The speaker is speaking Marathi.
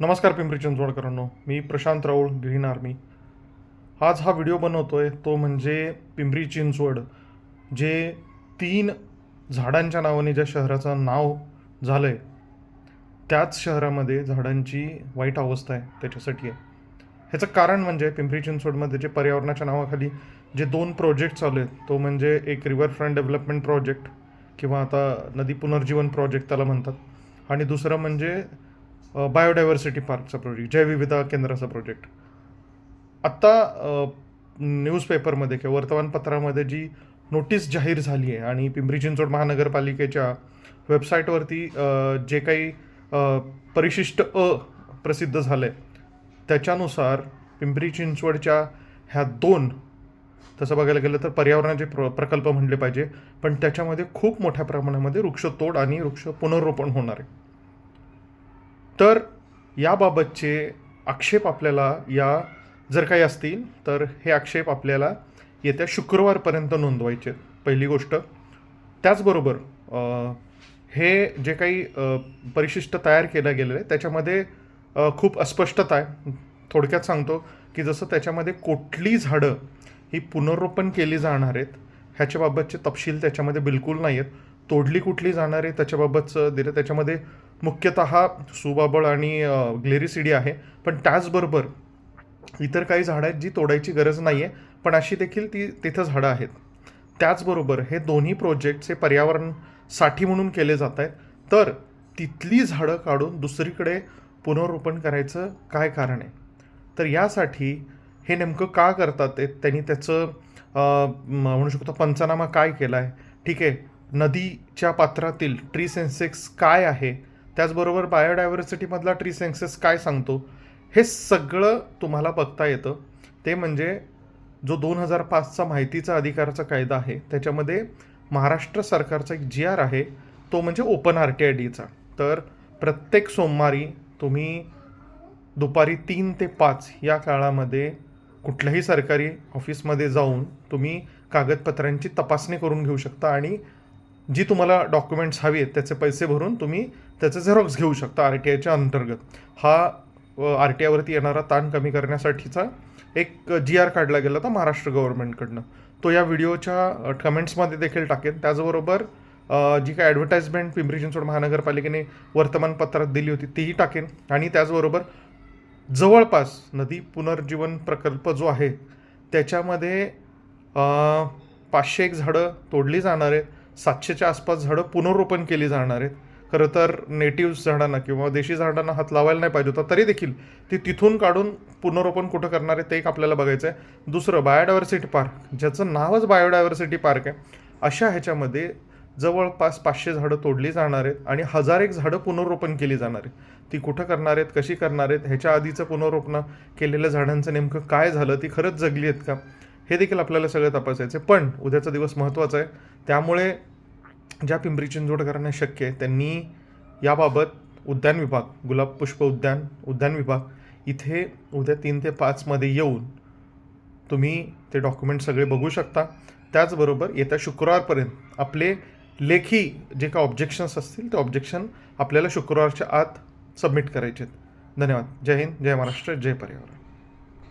नमस्कार पिंपरी चिंचवडकरांनो मी प्रशांत राऊळ ग्रीन आर्मी. आज हा व्हिडिओ बनवतो आहे तो म्हणजे पिंपरी चिंचवड जे तीन झाडांच्या नावाने ज्या शहराचं नाव झालं आहे त्याच शहरामध्ये झाडांची वाईट अवस्था आहे त्याच्यासाठी आहे. ह्याचं कारण म्हणजे पिंपरी चिंचवडमध्ये जे पर्यावरणाच्या नावाखाली जे दोन प्रोजेक्ट चालू आहेत तो म्हणजे एक रिव्हरफ्रंट डेव्हलपमेंट प्रोजेक्ट किंवा आता नदी पुनर्जीवन प्रोजेक्ट त्याला म्हणतात आणि दुसरं म्हणजे बायोडायव्हर्सिटी पार्कचा प्रोजेक्ट जैवविविधता केंद्राचा प्रोजेक्ट आत्ता न्यूजपेपरमध्ये किंवा वर्तमानपत्रामध्ये जी नोटीस जाहीर झाली आहे आणि पिंपरी चिंचवड महानगरपालिकेच्या वेबसाईटवरती जे काही परिशिष्ट अ प्रसिद्ध झालं आहे त्याच्यानुसार पिंपरी चिंचवडच्या ह्या दोन तसं बघायला गेलं तर पर्यावरणाचे प्र प्रकल्प म्हणले पाहिजे पण त्याच्यामध्ये खूप मोठ्या प्रमाणामध्ये वृक्षतोड आणि वृक्ष पुनर्रोपण होणार आहे. तर याबाबतचे आक्षेप आपल्याला या जर काही असतील तर हे आक्षेप आपल्याला येत्या शुक्रवारपर्यंत नोंदवायचे आहेत. पहिली गोष्ट त्याचबरोबर हे जे काही परिशिष्ट तयार केलं गेलेलं आहे त्याच्यामध्ये खूप अस्पष्टता आहे थोडक्यात सांगतो की जसं त्याच्यामध्ये कुठली झाडं ही पुनर्रोपण केली जाणार आहेत ह्याच्याबाबतचे तपशील त्याच्यामध्ये बिलकुल नाही आहेत तोडली कुठली जाणार आहे त्याच्याबाबतचं दिलं त्याच्यामध्ये मुख्यतः सुबाबळ आणि अ, ग्लेरिसिडी आहे. पण त्याचबरोबर इतर काही झाडं आहेत जी तोडायची गरज नाही आहे पण अशी देखील ती तिथं झाडं आहेत. त्याचबरोबर हे दोन्ही प्रोजेक्ट्स हे पर्यावरणसाठी म्हणून केले जात आहेत. तर तिथली झाडं काढून दुसरीकडे पुनरोपण करायचं काय कारण आहे? तर यासाठी हे नेमकं का करतात ते त्यांनी त्याचं म्हणू शकतो पंचनामा काय केला आहे ठीक आहे. नदीच्या पात्रातील ट्री सेन्सेक्स काय आहे? त्याचबरोबर बायोडायव्हर्सिटीमधला ट्री सेन्सेस काय सांगतो? हे सगळं तुम्हाला बघता येतं. ते म्हणजे जो दोन हजार पाचचा माहितीचा अधिकाराचा कायदा आहे त्याच्यामध्ये महाराष्ट्र सरकारचा एक जी आर आहे तो म्हणजे ओपन आर टी आय डीचा. तर प्रत्येक सोमवारी तुम्ही दुपारी तीन ते पाच या काळामध्ये कुठल्याही सरकारी ऑफिसमध्ये जाऊन तुम्ही कागदपत्रांची तपासणी करून घेऊ शकता आणि जी तुम्हाला डॉक्युमेंट्स हवी आहेत त्याचे पैसे भरून तुम्ही त्याचे झेरॉक्स घेऊ शकता आर टी आयच्या अंतर्गत. हा आर टी आयवरती येणारा ताण कमी करण्यासाठीचा एक जी आर काढला गेला होता महाराष्ट्र गव्हर्नमेंटकडनं तो या व्हिडिओच्या कमेंट्समध्ये देखील टाकेन. त्याचबरोबर जी काय ॲडव्हर्टाइजमेंट पिंपरी चिंचवड महानगरपालिकेने वर्तमानपत्रात दिली होती तीही टाकेन. आणि त्याचबरोबर जवळपास नदी पुनर्जीवन प्रकल्प जो आहे त्याच्यामध्ये पाचशे एक झाडं तोडली जाणार आहेत. सातशेच्या आसपास झाडं पुनर्रोपण केली जाणार आहेत. खरं तर नेटिव्ह झाडांना किंवा देशी झाडांना हात लावायला नाही पाहिजे होता तरी देखील ती तिथून काढून पुनर्रोपण कुठं करणार आहे ते एक आपल्याला बघायचं आहे दुसरं बायोडायव्हर्सिटी पार्क ज्याचं नावच बायोडायव्हर्सिटी पार्क आहे अशा ह्याच्यामध्ये जवळपास पाचशे झाडं तोडली जाणार आहेत आणि हजार एक झाडं पुनर्रोपण केली जाणार आहेत. ती कुठं करणार आहेत कशी करणार आहेत ह्याच्या आधीचं पुनर्रोपण केलेल्या झाडांचं नेमकं काय झालं ती खरंच जगली आहेत का? हे देखील आपल्याला सगळं तपासायचं आहे पण उद्याचा दिवस महत्त्वाचा आहे. त्यामुळे ज्या पिंपरी चिंचवडकरांना शक्य आहे त्यांनी याबाबत उद्यान विभाग गुलाब पुष्प उद्यान उद्यान विभाग इथे उद्या तीन ते पाचमध्ये येऊन तुम्ही ते डॉक्युमेंट सगळे बघू शकता. त्याचबरोबर येत्या शुक्रवारपर्यंत आपले लेखी जे काय ऑब्जेक्शन्स असतील ते ऑब्जेक्शन आपल्याला शुक्रवारच्या आत सबमिट करायचे आहेत धन्यवाद. जय हिंद. जय महाराष्ट्र. जय पर्यावरण.